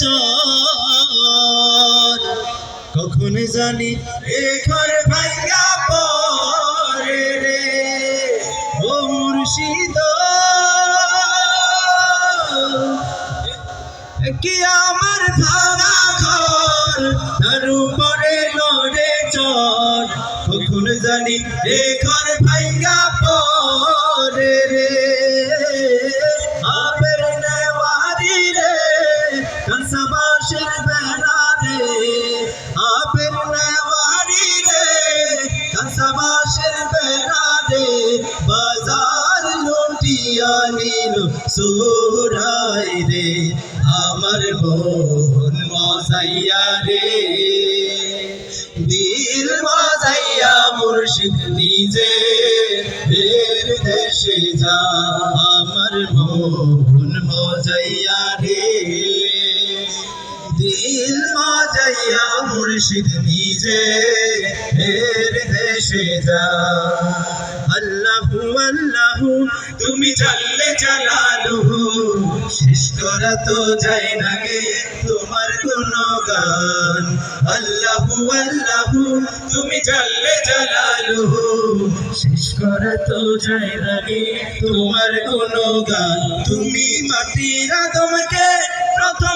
চর কখন জানি এ ঘর ভাইয়া পরে রে? ও মুর্শিদ। কি আমার ধারা ঘর, তার উপরে লড়ে চর। কখন জানি এ ঘর ভাইয়া পর কসবাসের বেড়া রে আবের নেওয়ারি রে। কসবাসের বেড়া রে, বাজার লুটিয়া নিল সুরাই রে। আমার বোন মজাইয়া রে, দিল মজাইয়া মুর্শিদ নিজে। এর মজাইয়া রে। দিল মজাইয়া মুর্শিদ নিজে এর দেশে যা আল্লাহু আল্লাহু, তুমি জানলে জালালুহু, শেষ করা তো যায় না গে তোমার কোনো গান। আল্লাহু আল্লাহু, তুমি জানলে জালালুহু, শেষ করা তো যায় না গে তোমার কোনো গান। তুমি মাটির আদমকে প্রথম